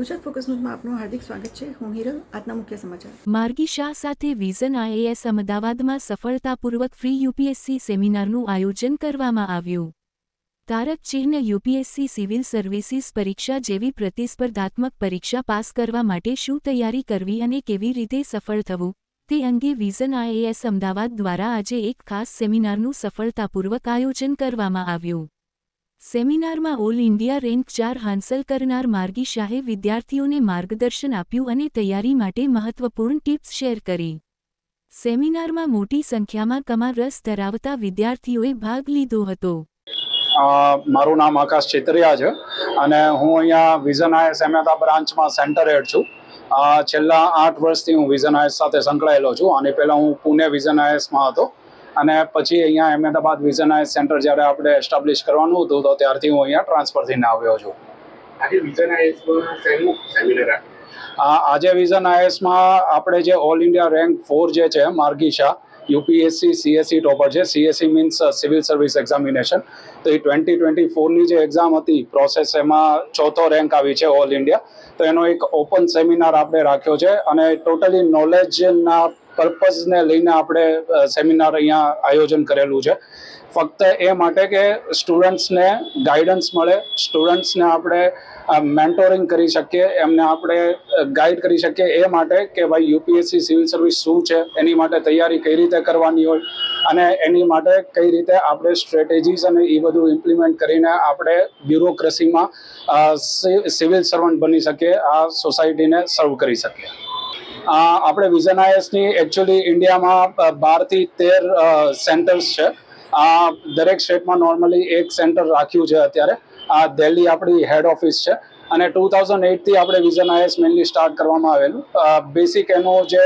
Gujarat focus ન્યૂઝમાં આપનું હાર્દિક સ્વાગત છે. હું હિરલ, આજના મુખ્ય સમાચાર. માર્ગી શાહ સાથે વિઝન આઈએએસ અમદાવાદમાં સફળતાપૂર્વક ફ્રી યુપીએસસી સેમિનારનું આયોજન કરવામાં આવ્યું. તારક ચિહ્ન યુપીએસસી સિવિલ સર્વિસીસ પરીક્ષા જેવી પ્રતિસ્પર્ધાત્મક પરીક્ષા પાસ કરવા માટે શું તૈયારી કરવી અને કેવી રીતે સફળ થવું, તે અંગે વિઝન આઈએએસ અમદાવાદ દ્વારા આજે એક ખાસ સેમિનારનું સફળતાપૂર્વક આયોજન કરવામાં આવ્યું. સેમિનારમાં ઓલ ઇન્ડિયા રેન્ક ચાર હાંસલ કરનાર માર્ગી શાહે વિદ્યાર્થીઓને માર્ગદર્શન આપ્યું અને તૈયારી માટે મહત્વપૂર્ણ ટિપ્સ શેર કરી. સેમિનારમાં મોટી સંખ્યામાં કમા રસ ધરાવતા વિદ્યાર્થીઓએ ભાગ લીધો હતો. મારું નામ આકાશ ચિતરિયા છે અને હું અહીંયા વિઝન આઈએસ અમદાવાદ બ્રાન્ચમાં સેન્ટર હેડ છું. છેલ્લા આઠ વર્ષથી હું વિઝન આઈએસ સાથે સંકળાયેલો છું અને પહેલાં હું પુણે વિઝન આઈએસમાં હતો. અને પછી અહીંયા અહેમદાબાદ વિઝન આઈએસ સેન્ટર જ્યારે આપણે એસ્ટાબ્લિશ કરવાનું હતું તો ત્યારથી હું અહીંયા ટ્રાન્સફર થઈને આવ્યો છું. આજે વિઝન આઈએસમાં સેમિનાર આજે વિઝન આઈએસમાં આપણે જે ઓલ ઇન્ડિયા રેન્ક ફોર જે છે માર્ગીશા યુપીએસસી સીએસસી ટોપર છે. CSE means civil service examination તો એ ટ્વેન્ટી ટ્વેન્ટી ફોરની જે એક્ઝામ હતી પ્રોસેસ એમાં ચોથો રેન્ક આવી છે ઓલ ઇન્ડિયા તો એનો એક ઓપન સેમિનાર આપણે રાખ્યો છે અને ટોટલી નોલેજના પર્પઝને લઈને આપણે સેમિનાર અહીંયા આયોજન કરેલું છે. ફક્ત એ માટે કે સ્ટુડન્ટ્સને ગાઈડન્સ મળે, સ્ટુડન્ટ્સને આપણે મેન્ટોરિંગ કરી શકીએ, એમને આપણે ગાઈડ કરી શકીએ એ માટે કે ભાઈ યુપીએસસી સિવિલ સર્વિસ શું છે, એની માટે તૈયારી કઈ રીતે કરવાની હોય અને એની માટે કઈ રીતે આપણે સ્ટ્રેટેજીસ અને એ બધું ઇમ્પ્લિમેન્ટ કરીને આપણે બ્યુરોક્રેસીમાં સિવિલ સર્વન્ટ બની શકીએ, આ સોસાયટીને સર્વ કરી શકીએ. આપણે વિઝન આઈએસની એકચ્યુઅલી ઇન્ડિયામાં બારથી તેર સેન્ટર્સ છે. દરેક સ્ટેટમાં નોર્મલી એક સેન્ટર રાખ્યું છે અત્યારે. આ દિલ્હી આપણી હેડ ઓફિસ છે. અને ટુ થાઉઝન્ડ એઇટથી આપણે વિઝન આઈએસ મેનલી સ્ટાર્ટ કરવામાં આવેલું. બેસિક એનો જે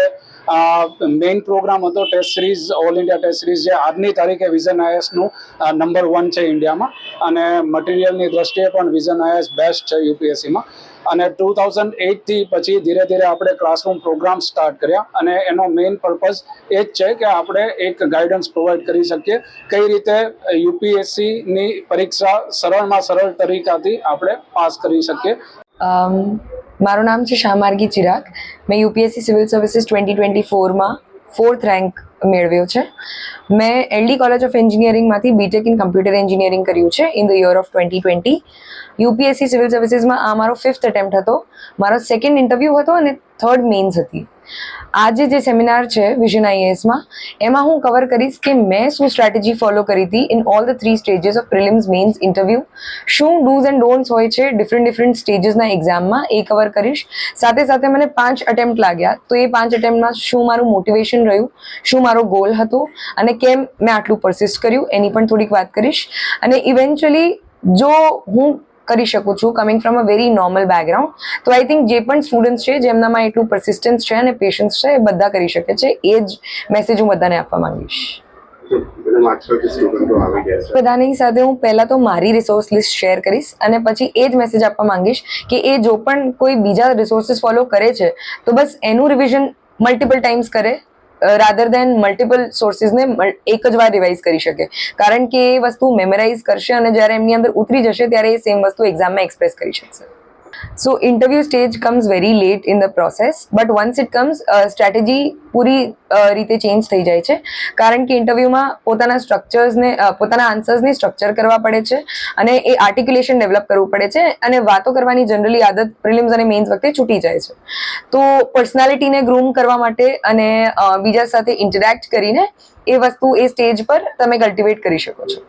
મેઇન પ્રોગ્રામ હતો test series all India test series જે આજની તારીખે વિઝન આઈએસનું નંબર વન છે ઇન્ડિયામાં. અને મટીરિયલની દ્રષ્ટિએ પણ વિઝન આઈએસ બેસ્ટ છે યુપીએસસીમાં અને ટુ થાઉઝન્ડ એઇટથી પછી ધીરે ધીરે આપણે ક્લાસરૂમ પ્રોગ્રામ સ્ટાર્ટ કર્યા. અને એનો મેઇન પર્પઝ એ જ છે કે આપણે એક ગાઈડન્સ પ્રોવાઈડ કરી શકીએ. કઈ રીતે યુપીએસસીની પરીક્ષા સરળમાં સરળ તરીકાથી આપણે પાસ કરી શકીએ. મારું નામ છે શામાર્ગી ચિરાગ. મેં UPSC civil services twenty twenty ફોરમાં fourth rank મેળવ્યો છે. મેં એલડી કોલેજ ઓફ એન્જિનિયરિંગમાંથી બીટેક ઇન કમ્પ્યુટર એન્જિનિયરિંગ કર્યું છે in the year of twenty twenty UPSC civil સર્વિસીસમાં આ મારો ફિફ્થ એટેમ્પ્ટ હતો. મારો સેકન્ડ ઇન્ટરવ્યૂ હતો અને થર્ડ મેન્સ હતી. આજે જે સેમિનાર છે વિઝન આઈએએસમાં એમાં હું કવર કરીશ કે મેં શું સ્ટ્રેટેજી ફોલો કરી હતી in all the three stages of prelims mains interview શું ડૂઝ એન્ડ ડોન્ટ્સ હોય છે ડિફરન્ટ ડિફરન્ટ સ્ટેજીસના એક્ઝામમાં એ કવર કરીશ. સાથે સાથે મને પાંચ અટેમ્પ્ટ લાગ્યા, તો એ પાંચ અટેમ્પ્ટમાં શું મારું મોટિવેશન રહ્યું, શું મારો ગોલ હતો, અને કેમ મેં આટલું પરસિસ્ટ કર્યું, એની પણ થોડીક વાત કરીશ. અને ઇવેન્ચ્યુઅલી જો હું કરી શકું છું coming from a very normal background તો આઈ થિંક જે પણ સ્ટુડન્ટ્સ છે જેમનામાં એટલું પરસિસ્ટન્સ છે અને પેશન્સ છે એ બધા કરી શકે છે. એ જ મેસેજ હું બધાને આપવા માંગીશ. બધાની સાથે હું પહેલાં તો મારી રિસોર્સ લિસ્ટ શેર કરીશ અને પછી એ જ મેસેજ આપવા માંગીશ કે એ જો પણ કોઈ બીજા રિસોર્સિસ ફોલો કરે છે તો બસ એનું રિવિઝન મલ્ટિપલ ટાઈમ્સ કરે રાધર દેન મલ્ટિપલ સોર્સિસને એક જ વાર રિવાઇઝ કરી શકે. કારણ કે એ વસ્તુ મેમરાઇઝ કરશે અને જ્યારે એમની અંદર ઉતરી જશે, ત્યારે એ સેમ વસ્તુ એક્ઝામમાં એક્સપ્રેસ કરી શકશે. So interview stage comes very late in the process but once it comes strategy પૂરી રીતે ચેન્જ થઈ જાય છે કારણ કે ઇન્ટરવ્યૂમાં પોતાના સ્ટ્રક્ચર્સને પોતાના આન્સર્સને સ્ટ્રક્ચર કરવા પડે છે અને એ આર્ટિક્યુલેશન ડેવલપ કરવું પડે છે અને વાતો કરવાની જનરલી આદત પ્રિલિમ્સ અને મેઇન્સ વખતે છૂટી જાય છે તો પર્સનાલિટીને ગ્રૂમ કરવા માટે અને બીજા સાથે ઇન્ટરેક્ટ કરીને એ વસ્તુ એ સ્ટેજ પર તમે કલ્ટિવેટ કરી શકો છો